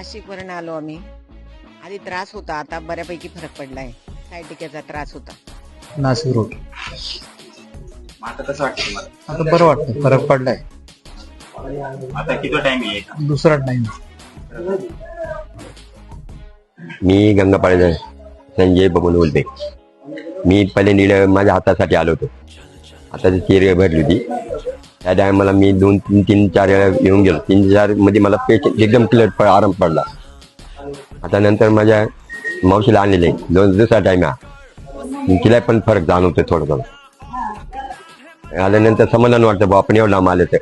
नाशिकवरून आलो आम्ही. आधी त्रास होता आता बऱ्यापैकी फरक पडलाय. सायटिकेचा त्रास होता. नाशिक रोड. मग आता कसं वाटतं तुम्हाला? आता बरं वाटतं फरक पडलाय. आता किती टाइम आहे? का दुसरा टाइम मी गंगापाळे संजय बबन बोलते मी पहिल्यांदा माझ्या हातासाठी आलो होतो. हाताची चेरी भरली होती. त्या टायमाला मी दोन तीन तीन चार वेळा येऊन गेलो. तीन चारमध्ये मला पेशंट एकदम क्लिअर आराम पडला. आता नंतर माझ्या मावशीला आणलेले दोन दुसरा टाइम हा तिला पण फरक जाणवतोय थोडं थोडं आल्यानंतर समाधान वाटतं बा आपण एवढं आले तर.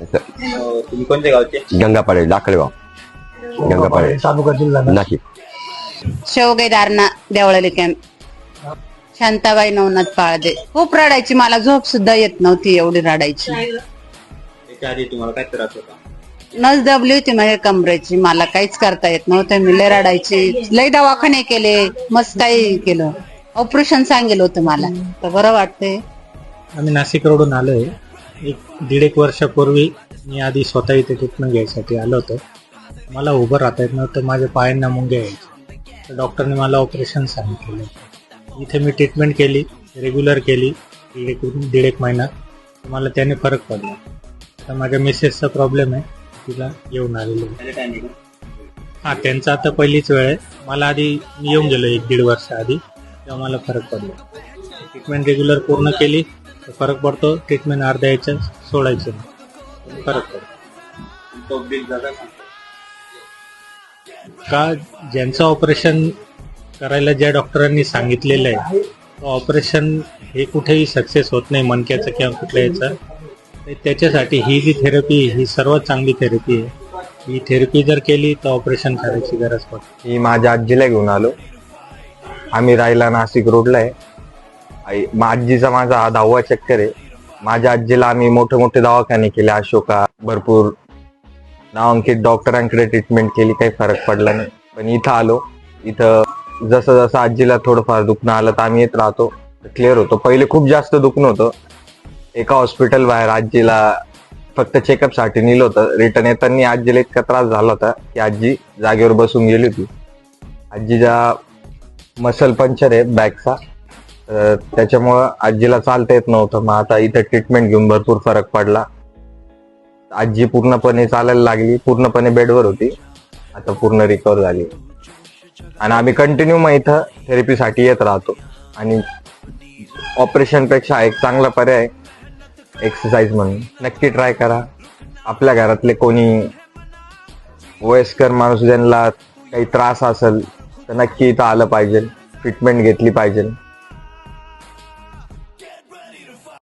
अं, तुम्ही कोणत्या गावचे? गंगापाळे तालुका जिल्हा नाशिक शेवगेदारणा देवळाली कॅम्प शांताबाई नवनाथ पाळदे. खूप रडायची मला झोप सुद्धा येत नव्हती एवढी रडायची. त्याच्या आधी तुम्हाला काय त्रास होता? नस दबली होती माझ्या कमरेची मला काहीच करता येत नव्हतं. मी लय रडायची लय दवाखाने केले मस्त काही केलं. ऑपरेशन सांगेल होतं मला. तर बरं वाटतंय. आम्ही नाशिक रोडून आलोय. एक दीड एक वर्षापूर्वी मी आधी स्वतः इथे ट्रीटमेंट घ्यायसाठी आलो होतो. मला उभं राहता येत नव्हतं माझ्या पायांना मुंग्या यायचे तर डॉक्टरने मला ऑपरेशन सांगितलेलं इथे मी ट्रीटमेंट केली रेग्युलर केली एक दीड एक महिना. तर मला त्याने फरक पडला. तर माझ्या मिसेसचा प्रॉब्लेम आहे तिला येऊन आलेलो हा त्यांचा आता पहिलीच वेळ आहे. मला आधी मी येऊन गेलो एक दीड वर्ष आधी तेव्हा मला फरक पडला. ट्रीटमेंट रेग्युलर पूर्ण केली तर फरक पडतो. ट्रीटमेंट अर्ध्या याच्यात सोडायचं. फरक पडतो. का? ज्यांचं ऑपरेशन करायला ज्या डॉक्टरांनी सांगितलेलं आहे ऑपरेशन हे कुठेही सक्सेस होत नाही मणक्याचं किंवा कुठल्या याचं तर त्याच्यासाठी ही जी थेरपी ही सर्वात चांगली थेरपी आहे. ही थेरपी जर केली तर ऑपरेशन करायची गरज पडते. मी माझ्या आजीला घेऊन आलो. आम्ही राहिला नाशिक रोडला आहे. आई मा- आजीचा माझा हा दहावा चक्कर आहे. माझ्या आजीला आम्ही मोठे मोठे दवाखाने केले अशोका भरपूर. नामांकित डॉक्टरांकडे ट्रीटमेंट केली काही फरक पडला नाही. पण इथं आलो. इथं जसं जसं आजीला थोडंफार दुखणं आलं तर आम्ही येत राहतो. क्लिअर होतो. पहिले खूप जास्त दुखणं होतं. एका हॉस्पिटल बाहेर आजीला फक्त चेकअपसाठी नेलं होतं. रिटर्न येताना आजीला इतका त्रास झाला होता की आजी जागेवर बसून गेली होती. आजीचा मसल पंक्चर आहे बॅकचा त्याच्यामुळं आजीला चालता येत नव्हतं. मग आता इथं ट्रीटमेंट घेऊन भरपूर फरक पडला. आजी पूर्णपणे चालायला लागली. पूर्णपणे बेडवर होती. आता पूर्ण रिकवर झाली. आणि आम्ही कंटिन्यू मग इथं थेरपीसाठी येत राहतो. आणि ऑपरेशनपेक्षा एक चांगला पर्याय एक्सरसाइज म्हणून. नक्की ट्राय करा. आपल्या घरातले कोणी वयस्कर माणूस ज्यांना काही त्रास असेल तर नक्की इथं आलं पाहिजे. ट्रीटमेंट घेतली पाहिजे.